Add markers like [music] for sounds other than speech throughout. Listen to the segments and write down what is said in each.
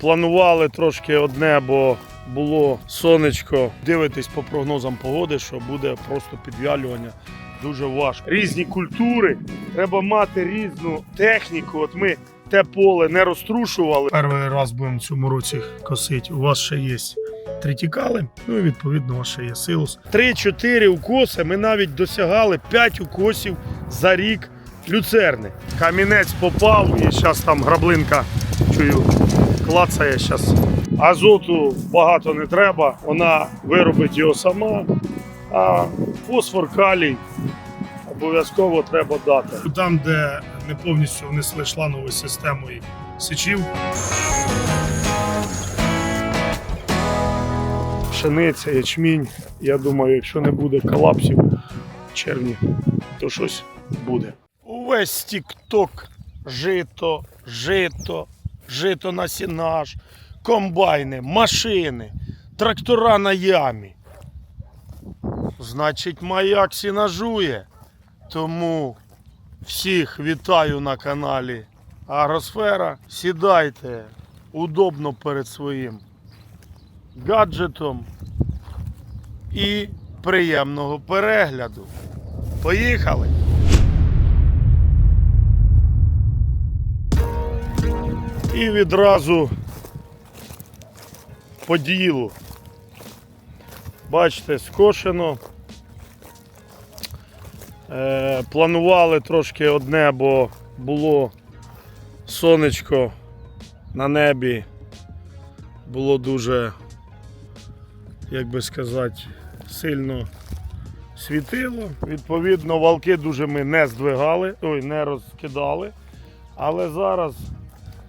Планували трошки одне, бо було сонечко. Дивитись по прогнозам погоди, що буде просто підвялювання. Дуже важко. Різні культури, треба мати різну техніку. От ми те поле не розтрушували. Перший раз будемо в цьому році косити. У вас ще є тритікали, ну і відповідно у вас ще є силус. Три-чотири укоси. Ми навіть досягали 5 укосів за рік люцерни. Камінець попав і зараз там граблинка чую клацає зараз. Азоту багато не треба, вона виробить його сама. А фосфор, калій обов'язково треба дати. Там, де не повністю внесли шланову систему і сечів. Пшениця, ячмінь. Я думаю, якщо не буде колапсів в червні, то щось буде. Увесь тік-ток, жито, жито, жито на сінаж, комбайни, машини, трактора на ямі. Значить, маяк сінажує. Тому всіх вітаю на каналі Агросфера. Сідайте удобно перед своїм гаджетом і приємного перегляду. Поїхали! І відразу по ділу. Бачите, скошено. Е, планували трошки одне, бо було сонечко на небі. Було дуже, як би сказати, сильно світило. Відповідно, валки дуже ми не здвигали, ой, не розкидали. Але зараз,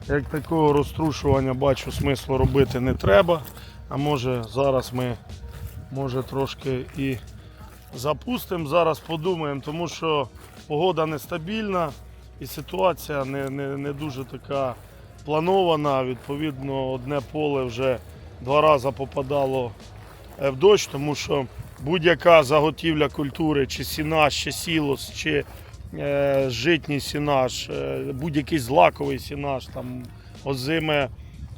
як такого розтрушування, бачу, смислу робити не треба. А може зараз ми може трошки і запустимо. Зараз подумаємо, тому що погода нестабільна і ситуація не, не, не дуже така планована. Відповідно, одне поле вже два рази попадало в дощ, тому що будь-яка заготівля культури, чи сінаж, чи сілос, чи житній сінаж, е, будь-який злаковий сінаж, там озиме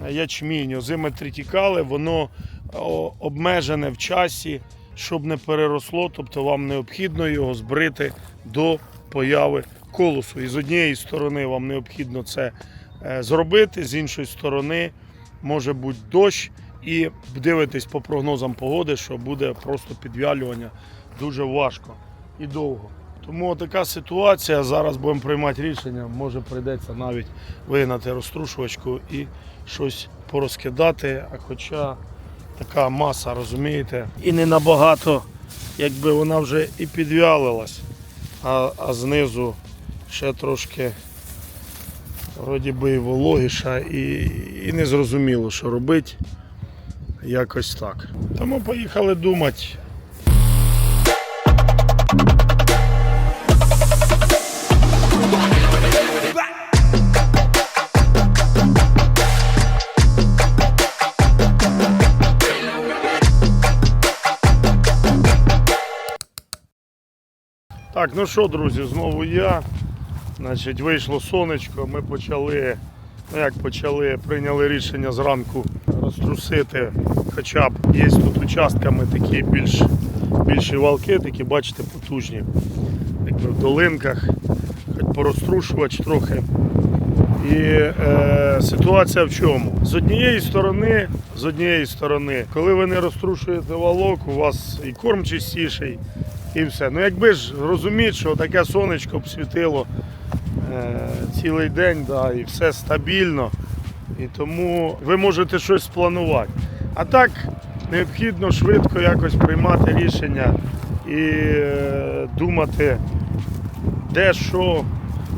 ячмінь, озиме тритікали, воно обмежене в часі, щоб не переросло, тобто вам необхідно його збрити до появи колосу. І з однієї сторони вам необхідно це е, зробити, з іншої сторони може бути дощ, і дивитесь по прогнозам погоди, що буде просто підвялювання дуже важко і довго. Тому така ситуація. Зараз будемо приймати рішення. Може прийдеться навіть вигнати розтрушувачку і щось порозкидати. А хоча така маса, розумієте, і не набагато, якби вона вже і підвялилась, а, а знизу ще трошки вроді би вологіша, і, і не зрозуміло, що робити. Якось так. Тому поїхали думати. Так, ну що, друзі, знову я. Значить, вийшло сонечко, ми почали, ну як почали, прийняли рішення зранку розтрусити. Хоча б є тут участками такі більш, більші валки, такі, бачите, потужні. Якби в долинках, хоч порозтрушувач трохи. І е, ситуація в чому? З однієї сторони, з однієї сторони, коли ви не розтрушуєте валок, у вас і корм чистіший, і все. Ну якби ж розуміти, що таке сонечко б світило е, цілий день, да, і все стабільно. І тому ви можете щось спланувати. А так необхідно швидко якось приймати рішення і е, думати, де що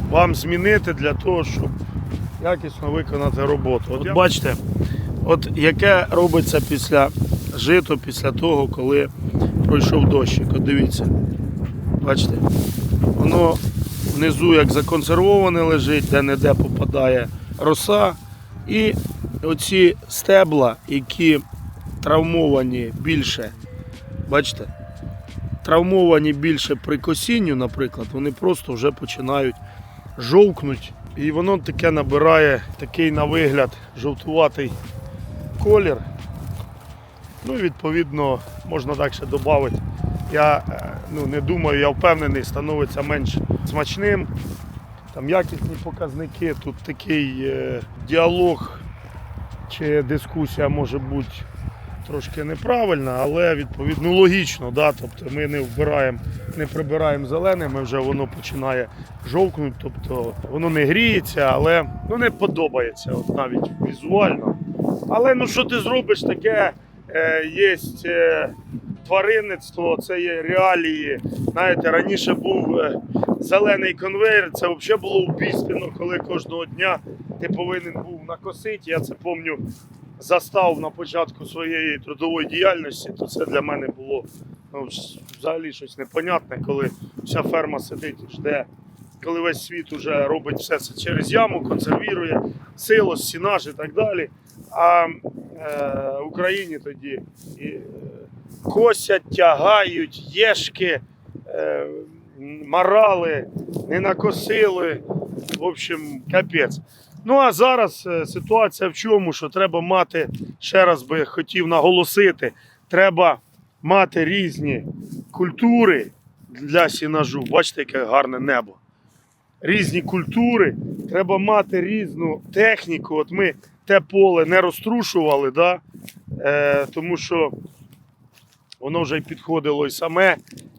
вам змінити для того, щоб якісно виконати роботу. От бачите, от яке робиться після жито, після того, коли пройшов дощик. От дивіться. Бачите? Воно внизу як законсервоване лежить, де-не-де попадає роса. І оці стебла, які травмовані більше, бачите, травмовані більше при косінню, наприклад, вони просто вже починають жовкнуть І воно таке набирає такий на вигляд жовтуватий колір. Ну, і відповідно, можна далі додати. Я е, ну, не думаю, я впевнений, становиться менш смачним. Там якісні показники, тут такий е, діалог чи дискусія може бути трошки неправильна, але відповідно ну, логічно. Да? Тобто ми не вбираємо, не прибираємо зелене, ми вже воно починає жовкнути, тобто воно не гріється, але ну, не подобається от навіть візуально. Але ну що ти зробиш таке? Е, є е, тваринництво, це є реалії. Знаєте, раніше був е, зелений конвейер, це взагалі було вбійственно, коли кожного дня ти повинен був накосити. Я це пам'ятаю, застав на початку своєї трудової діяльності, то це для мене було ну, взагалі щось непонятне, коли вся ферма сидить і жде. Коли весь світ вже робить все це через яму, консервірує силос, сінаж і так далі. А е, Україні тоді і, е, косять, тягають, єшки, е, марали, не накосили. В общем, капець. Ну а зараз е, ситуація в чому, що треба мати, ще раз би хотів наголосити, треба мати різні культури для сінажу. Бачите, яке гарне небо. Різні культури, треба мати різну техніку. От ми те поле не розтрушували, да? е, тому що воно вже й підходило і саме,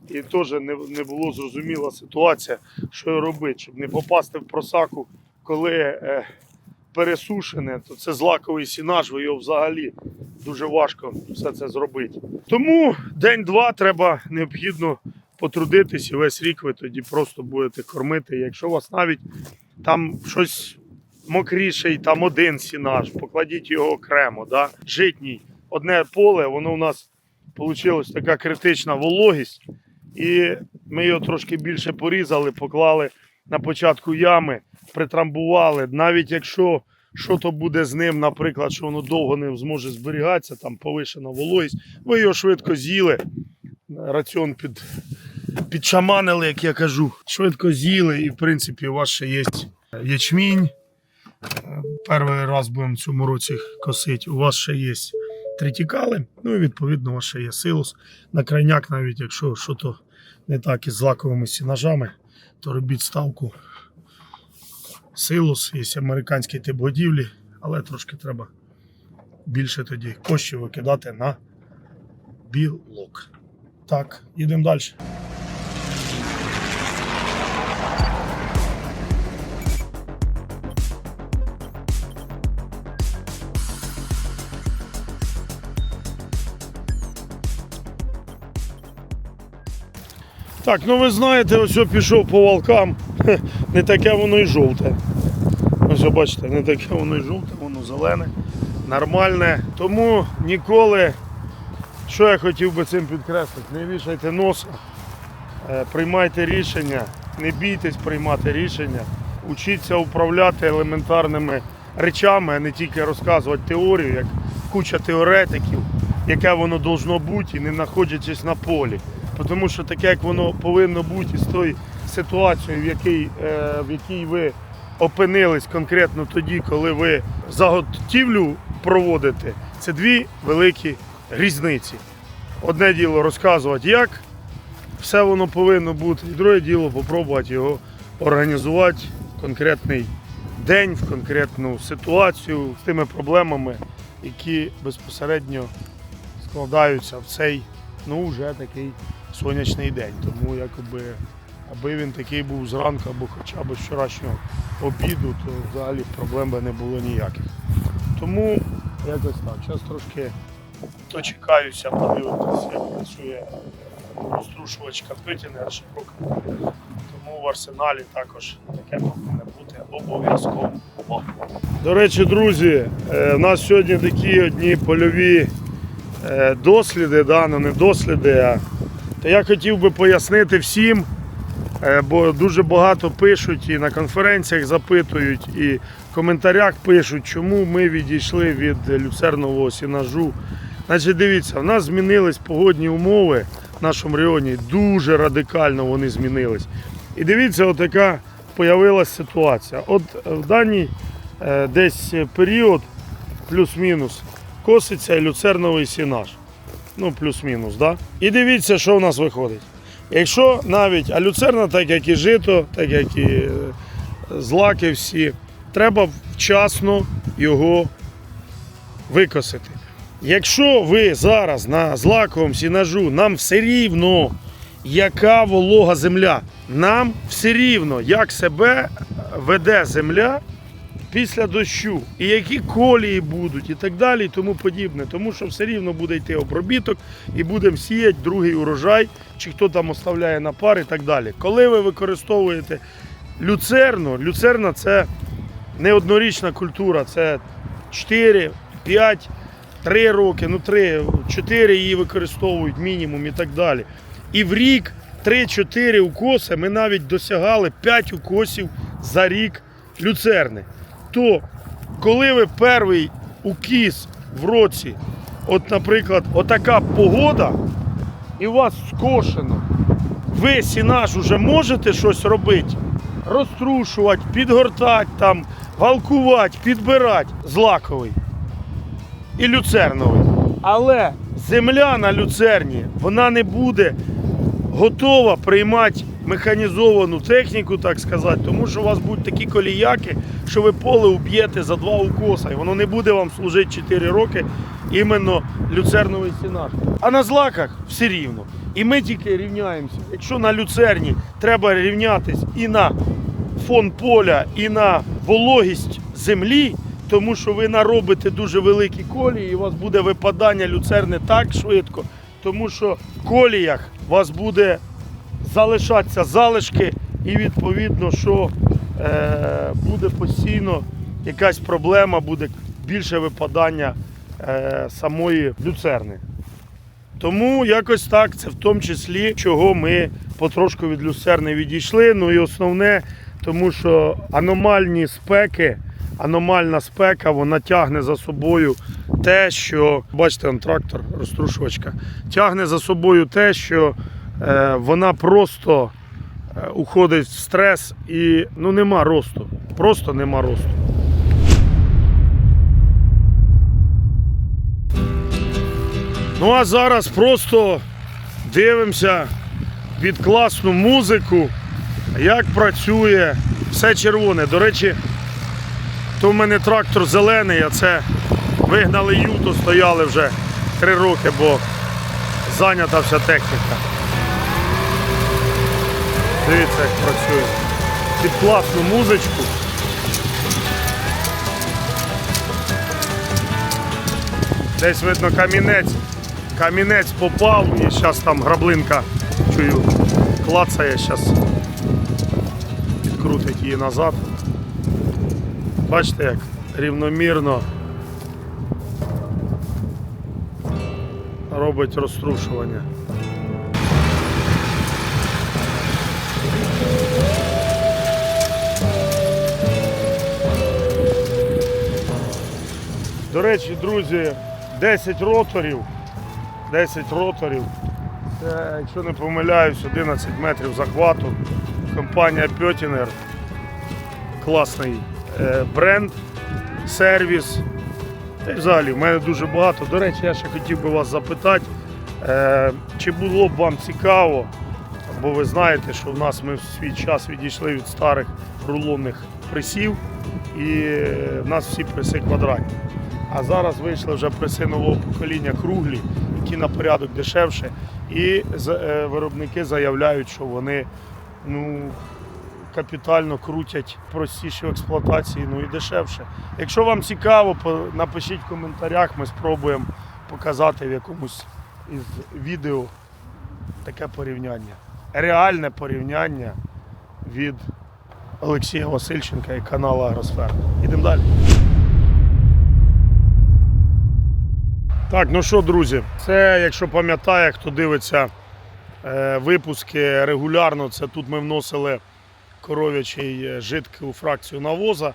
і теж не, не було зрозуміла ситуація, що робити, щоб не попасти в просаку, коли е, пересушене, то це злаковий сінаж, ви його взагалі дуже важко все це зробити. Тому день-два треба необхідно потрудитись, і весь рік ви тоді просто будете кормити. Якщо вас навіть там щось мокріший, там один сінаж, покладіть його окремо, да? житній. Одне поле, воно у нас вийшла така критична вологість, і ми його трошки більше порізали, поклали на початку ями, притрамбували. Навіть якщо що то буде з ним, наприклад, що воно довго не зможе зберігатися, там повишена вологість, ви його швидко з'їли. Раціон під, підшаманили, як я кажу. Швидко з'їли, і в принципі у вас ще є ячмінь. Перший раз будемо в цьому році косити. У вас ще є тритікали, ну і відповідно у вас ще є силос. На крайняк, навіть якщо що не так із злаковими сінажами, то робіть ставку силос, є американський тип годівлі, але трошки треба більше тоді коштів викидати на білок. Так, їдемо далі. Так, ну ви знаєте, ось пішов по валкам. Не таке воно і жовте. Ось бачите, не таке воно і жовте, воно зелене, нормальне. Тому ніколи, що я хотів би цим підкреслити, не вішайте носа, е, приймайте рішення, не бійтесь приймати рішення, учіться управляти елементарними речами, а не тільки розказувати теорію, як куча теоретиків, яке воно должно бути, і не знаходячись на полі. Тому що таке, як воно повинно бути з тою ситуацією, в якій, е, в якій ви опинились конкретно тоді, коли ви заготівлю проводите, це дві великі різниці. Одне діло розказувати, як все воно повинно бути, і друге діло попробувати його організувати в конкретний день, в конкретну ситуацію з тими проблемами, які безпосередньо складаються в цей ну вже такий сонячний день. Тому якоби, аби він такий був зранку або хоча б вчорашнього обіду, то взагалі проблем би не було ніяких. Тому якось так. Зараз трошки дочекаюся, подивитися, як працює розтрушувач Петінер широка. Тому в арсеналі також таке повинно бути обов'язково. До речі, друзі, е, у нас сьогодні такі одні польові е, досліди, да, ну не досліди, а то я хотів би пояснити всім, е, бо дуже багато пишуть і на конференціях запитують, і в коментарях пишуть, чому ми відійшли від люцернового сінажу. Значить, дивіться, в нас змінились погодні умови в нашому районі, дуже радикально вони змінились. І дивіться, отака з'явилася ситуація. От в даний е, десь період, плюс-мінус, коситься люцерновий сінаж. Ну, плюс-мінус, да? І дивіться, що в нас виходить. Якщо навіть, а люцерна, так як і жито, так як і е, злаки всі, треба вчасно його викосити. Якщо ви зараз на злаковому сінажу, нам все рівно, яка волога земля, нам все рівно, як себе веде земля після дощу, і які колії будуть, і так далі, і тому подібне. Тому що все рівно буде йти обробіток і будемо сіяти другий урожай, чи хто там оставляє на пар і так далі. Коли ви використовуєте люцерну, люцерна це не однорічна культура, це 4, 5, 3 роки, ну 3, 4 її використовують мінімум і так далі. І в рік 3-4 укоси ми навіть досягали 5 укосів за рік люцерни. То коли ви перший укіс в році, от, наприклад, отака погода, і у вас скошено, ви сінаж уже можете щось робити, розтрушувати, підгортати, там, валкувати, підбирати злаковий і люцерновий. Але земля на люцерні вона не буде готова приймати механізовану техніку, так сказати, тому що у вас будуть такі коліяки, що ви поле уб'єте за два укоса, і воно не буде вам служити 4 роки іменно люцерновий сінаж. А на злаках все рівно. І ми тільки рівняємося. Якщо на люцерні треба рівнятись і на фон поля, і на вологість землі, тому що ви наробите дуже великі колії, і у вас буде випадання люцерни так швидко, тому що в коліях у вас буде залишатися залишки, і відповідно, що е, буде постійно якась проблема, буде більше випадання е, самої люцерни. Тому якось так, це в тому числі, чого ми потрошку від люцерни відійшли. Ну і основне, тому що аномальні спеки, аномальна спека, вона тягне за собою те, що, бачите, он трактор, розтрушувачка, тягне за собою те, що вона просто е, уходить в стрес і ну, нема росту. Просто нема росту. Ну а зараз просто дивимося під класну музику, як працює все червоне. До речі, то в мене трактор зелений, а це вигнали юту, стояли вже три роки, бо зайнята вся техніка. Дивіться, як працює. Під класну музичку. Десь видно камінець. Камінець попав і зараз там граблинка чую клацає, зараз підкрутить її назад. Бачите, як рівномірно робить розтрушування. До речі, друзі, 10 роторів. 10 роторів. Це, якщо не помиляюсь, 11 метрів захвату. Компанія Pötiner. Класний е, бренд, сервіс. Та й взагалі в мене дуже багато. До речі, я ще хотів би вас запитати, е, чи було б вам цікаво, бо ви знаєте, що в нас ми в свій час відійшли від старих рулонних пресів і е, в нас всі преси квадратні. А зараз вийшли вже преси нового покоління круглі, які на порядок дешевше. І е, виробники заявляють, що вони ну, капітально крутять простіше в експлуатації, ну і дешевше. Якщо вам цікаво, напишіть в коментарях, ми спробуємо показати в якомусь із відео таке порівняння. Реальне порівняння від Олексія Васильченка і каналу Агросфера. Ідемо далі. Так, ну що, друзі, це, якщо пам'ятає, хто дивиться е, випуски регулярно, це тут ми вносили коров'ячий е, у фракцію навоза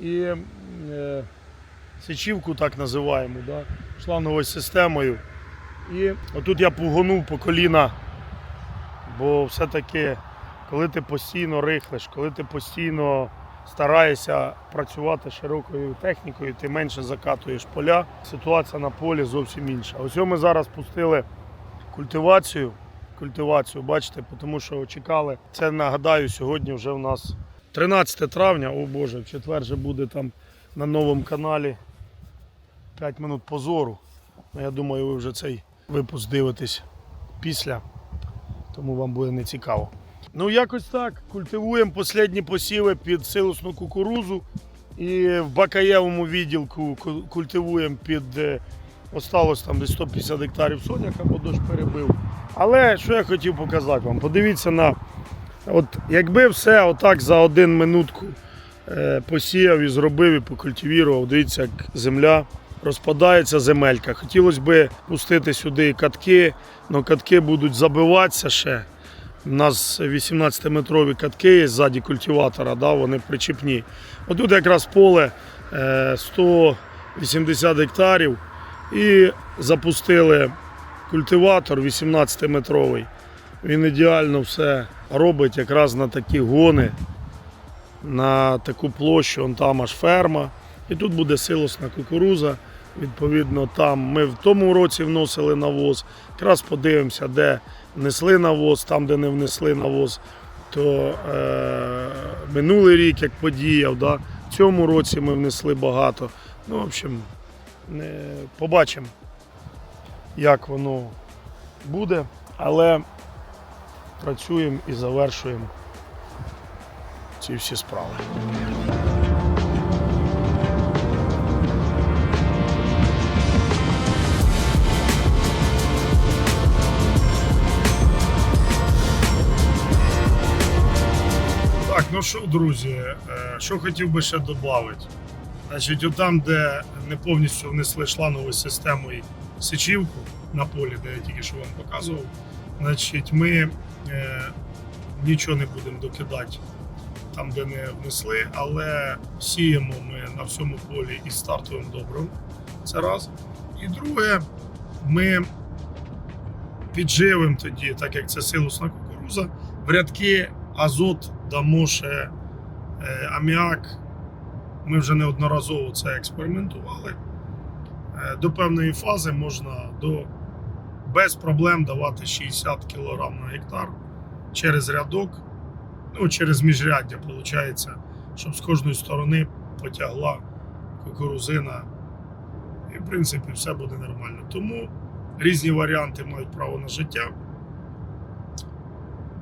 і е, січівку так називаємо, да, шланговою системою. І отут я погонув по коліна, бо все-таки коли ти постійно рихлиш, коли ти постійно стараєшся працювати широкою технікою, ти менше закатуєш поля. Ситуація на полі зовсім інша. Ось ми зараз пустили культивацію. Культивацію, бачите, тому що чекали. Це нагадаю, сьогодні вже в нас 13 травня, о Боже, в четвер же буде там на новому каналі 5 минут позору. Ну, Я думаю, ви вже цей випуск дивитесь після, тому вам буде не цікаво. Ну, якось так. Культивуємо останні посіви під силосну кукурузу. І в Бакаєвому відділку культивуємо під. е, Осталось там десь 150 гектарів соняка, бо дощ перебив. Але що я хотів показати вам? Подивіться на. От якби все отак за один минутку е, посіяв і зробив і покультивірував, дивіться, як земля розпадається земелька. Хотілося б пустити сюди катки, але катки будуть забиватися ще. У нас 18-метрові катки ззаді культиватора, да, вони причіпні. Отут якраз поле е, 180 гектарів і запустили культиватор 18-метровий. Він ідеально все робить якраз на такі гони, на таку площу, он там аж ферма. І тут буде силосна кукуруза. Відповідно, там ми в тому році вносили навоз. Якраз подивимося, де внесли навоз, там, де не внесли навоз. То е, минулий рік як подіяв, да? в цьому році ми внесли багато. Ну, в общем, не, побачимо, як воно буде, але працюємо і завершуємо ці всі справи. Ну що, друзі, е, що хотів би ще додати. Значить, отам, де не повністю внесли шланову систему і сечівку на полі, де я тільки що вам показував, значить, ми е, нічого не будемо докидати там, де не внесли, але сіємо ми на всьому полі із стартовим добром. Це раз. І друге, ми підживимо тоді, так як це силосна кукуруза, в рядки азот дамо е, аміак. Ми вже неодноразово це експериментували. Е, До певної фази можна до, без проблем давати 60 кг на гектар через рядок, ну, через міжряддя, виходить, щоб з кожної сторони потягла кукурузина. І, в принципі, все буде нормально. Тому різні варіанти мають право на життя.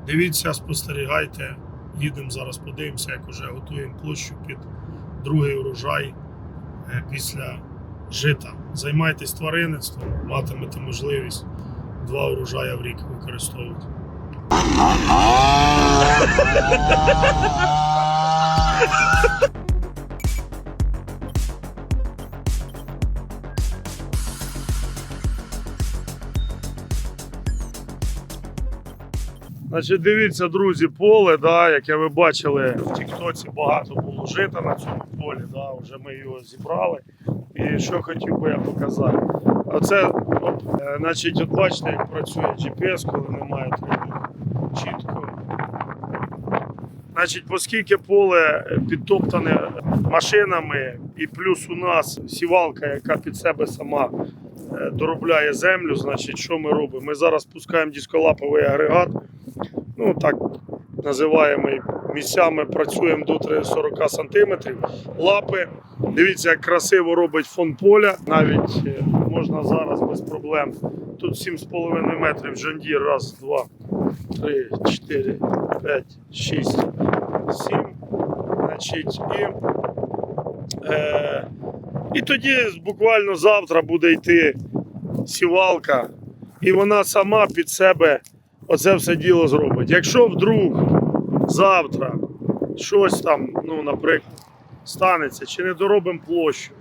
Дивіться, спостерігайте. Їдемо зараз, подивимося, як вже готуємо площу під другий урожай е, після жита. Займайтесь тваринництвом, матимете можливість два урожая в рік використовувати. [laughs] Значить, дивіться, друзі, поле, да, яке ви бачили в Тіктоці, багато було жита на цьому полі. Да, вже ми його зібрали. І що хотів би я показати. Оце, от, е, значить, от бачите, як працює GPS, коли немає тривог. Чітко. Значить, оскільки поле підтоптане машинами, і плюс у нас сівалка, яка під себе сама е, доробляє землю, значить, що ми робимо? Ми зараз пускаємо дисколаповий агрегат, ну так називаємо місцями, працюємо до 40 см. Лапи. Дивіться, як красиво робить фон поля. Навіть е, можна зараз без проблем. Тут 7,5 метрів Джондір. Раз, два, три, чотири, п'ять, шість, сім. Значить, і, е, і тоді буквально завтра буде йти сівалка, і вона сама під себе оце все діло зробить. Якщо вдруг завтра щось там, ну, наприклад, станеться, чи не доробимо площу,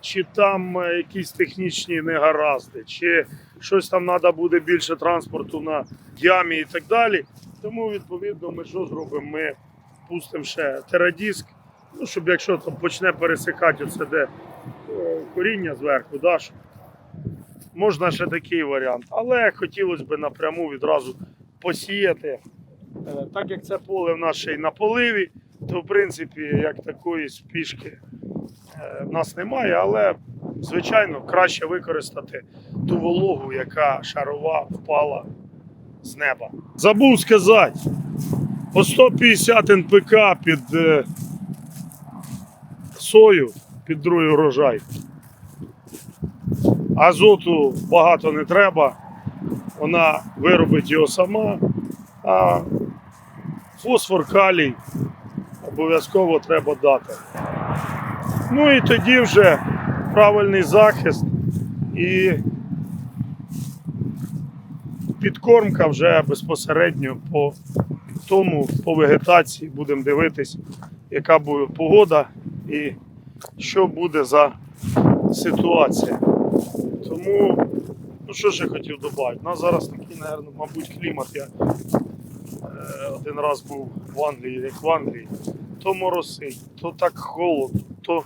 чи там е, якісь технічні негаразди, чи щось там треба буде більше транспорту на ямі і так далі. Тому, відповідно, ми що зробимо? Ми пустимо ще терадіск, ну, щоб якщо там почне пересикати оце де е, коріння зверху, да, щоб можна ще такий варіант. Але хотілося б напряму відразу посіяти Е, Так як це поле в нас ще й на поливі, то в принципі як такої спішки е, в нас немає, але звичайно краще використати ту вологу, яка шарова впала з неба. Забув сказати, по 150 НПК під е, сою, під другий урожай. Азоту багато не треба, вона виробить його сама, а фосфор, калій обов'язково треба дати. Ну і тоді вже правильний захист і підкормка вже безпосередньо по тому, по вегетації будемо дивитись, яка буде погода і що буде за ситуація. Тому, ну що я хотів додати? У нас зараз такий, наверно, мабуть, клімат. Я е, один раз був в Англії, як в Англії, то моросить, то так холодно, то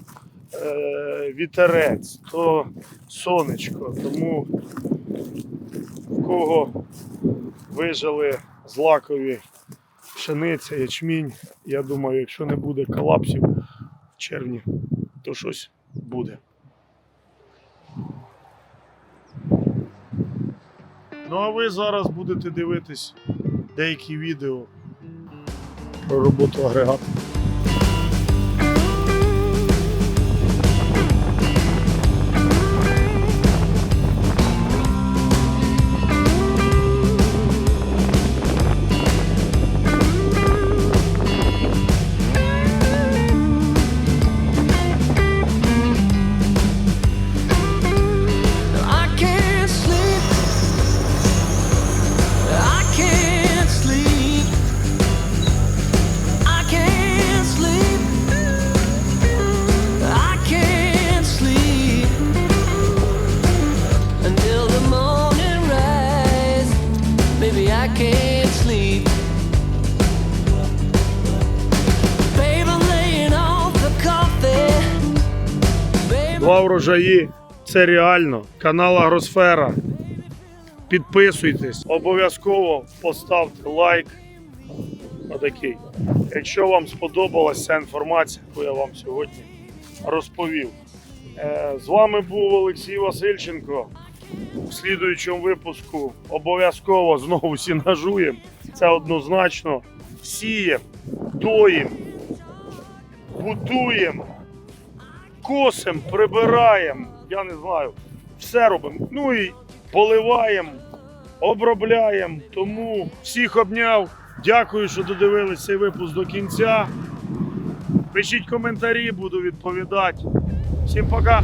е, вітерець, то сонечко. Тому в кого вижили злакові пшениця, ячмінь, я думаю, якщо не буде колапсів в червні, то щось буде. Ну а ви зараз будете дивитись деякі відео про роботу агрегату. Врожаї це реально. Канал Агросфера. Підписуйтесь, обов'язково поставте лайк. Отакий. Якщо вам сподобалася ця інформація, яку я вам сьогодні розповів. Е, З вами був Олексій Васильченко. У слідуючому випуску обов'язково знову сінажуємо. Це однозначно. Сіємо, доїмо, будуємо косимо, прибираємо, я не знаю, все робимо. Ну і поливаємо, обробляємо. Тому всіх обняв. Дякую, що додивились цей випуск до кінця. Пишіть коментарі, буду відповідати. Всім пока!